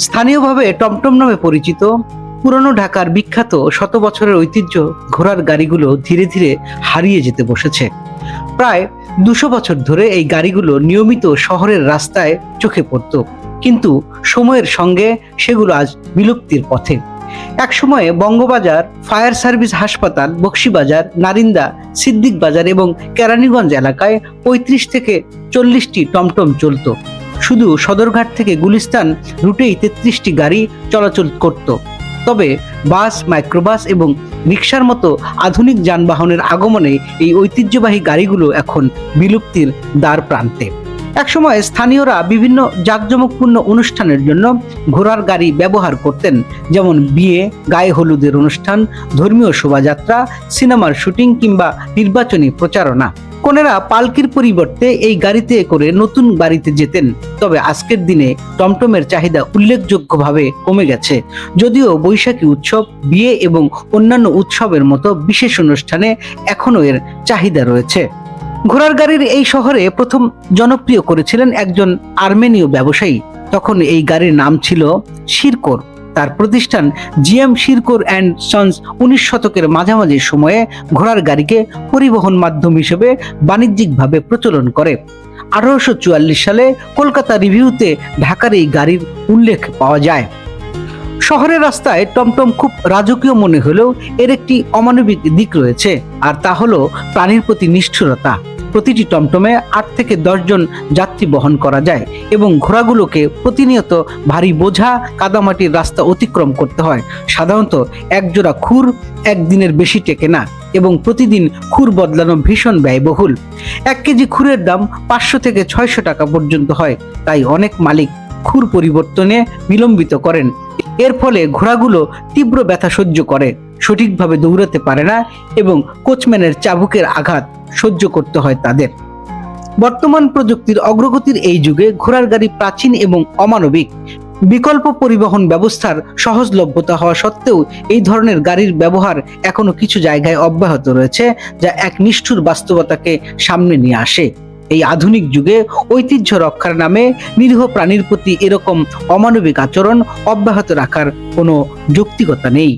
স্থানীয়ভাবে টমটম নামে পরিচিত, পুরনো ঢাকার বিখ্যাত শত বছরের ঐতিহ্য ঘোড়ার গাড়িগুলো ধীরে ধীরে হারিয়ে যেতে বসেছে। প্রায় দুশো বছর ধরে এই গাড়িগুলো নিয়মিত শহরের রাস্তায় চোখে পড়ত। কিন্তু সময়ের সঙ্গে সেগুলো আজ বিলুপ্তির পথে। একসময়ে বঙ্গবাজার, ফায়ার সার্ভিস হাসপাতাল, বক্সিবাজার, নারিন্দা সিদ্দিক বাজার এবং কেরানীগঞ্জ এলাকায় পঁয়ত্রিশ থেকে চল্লিশটি টমটম চলতো। শুধু সদরঘাট থেকে গুলিস্তান রুটেই তেত্রিশটি গাড়ি চলাচল করত। তবে বাস, মাইক্রোবাস এবং রিক্সার মতো আধুনিক যানবাহনের আগমনে এই ঐতিহ্যবাহী গাড়িগুলো এখন বিলুপ্তির দ্বার প্রান্তে। একসময় স্থানীয়রা বিভিন্ন জাঁকজমকপূর্ণ অনুষ্ঠানের জন্য ঘোড়ার গাড়ি ব্যবহার করতেন, যেমন বিয়ে, গায়ে হলুদের অনুষ্ঠান, ধর্মীয় শোভাযাত্রা, সিনেমার শুটিং কিংবা নির্বাচনী প্রচারণা। কোনেরা পালকির পরিবর্তে এই গাড়িতে করে নতুন বাড়িতে যেতেন। তবে আজকের দিনে টমটমের চাহিদা উল্লেখযোগ্যভাবে কমে গেছে। যদিও বৈশাখী উৎসব, বিয়ে এবং অন্যান্য উৎসবের মতো বিশেষ অনুষ্ঠানে এখনও এর চাহিদা রয়েছে। ঘোড়ার গাড়ির এই শহরে প্রথম জনপ্রিয় করেছিলেন একজন আর্মেনীয় ব্যবসায়ী। তখন এই গাড়ির নাম ছিল শিরকোর। তার প্রতিষ্ঠান জিএম শিরকোর অ্যান্ড সন্স উনিশ শতকের মাঝামাঝি সময়ে ঘোড়ার গাড়িকে পরিবহন মাধ্যম হিসেবে বাণিজ্যিকভাবে প্রচলন করে। আঠারোশো চুয়াল্লিশ সালে কলকাতা রিভিউতে ঢাকার এই গাড়ির উল্লেখ পাওয়া যায়। শহরের রাস্তায় টমটম খুব রাজকীয় মনে হলেও এর একটি অমানবিক দিক রয়েছে, আর তা হলো প্রাণীর প্রতি নিষ্ঠুরতা। প্রতিটি টমটমে আট থেকে দশ জন যাত্রী বহন করা যায় এবং ঘোড়াগুলোকে প্রতিনিয়ত ভারী বোঝা কাদামাটির রাস্তা অতিক্রম করতে হয়। সাধারণত একজোড়া খুর একদিনের বেশি টেকে না এবং প্রতিদিন খুর বদলানো ভীষণ ব্যয়বহুল। এক কেজি খুরের দাম পাঁচশো থেকে ছয়শো টাকা পর্যন্ত হয়, তাই অনেক মালিক খুর পরিবর্তনে বিলম্বিত করেন। এর ফলে ঘোড়াগুলো তীব্র ব্যথা সহ্য করে। সঠিকভাবে দৌড়াতে পারে না এবং কোচম্যানের চাবুকের আঘাত সহ্য করতে হয় তাদের। বর্তমান প্রযুক্তির অগ্রগতির এই যুগে ঘোড়ার গাড়ি প্রাচীন এবং অমানবিক। বিকল্প পরিবহন ব্যবস্থার সহজলভ্যতা হওয়া সত্ত্বেও এই ধরনের গাড়ির ব্যবহার এখনও কিছু জায়গায় অব্যাহত রয়েছে, যা এক নিষ্ঠুর বাস্তবতাকে সামনে নিয়ে আসে। এই আধুনিক যুগে ঐতিহ্য রক্ষার নামে নিরীহ প্রাণীর প্রতি এরকম অমানবিক আচরণ অব্যাহত রাখার কোনো যৌক্তিকতা নেই।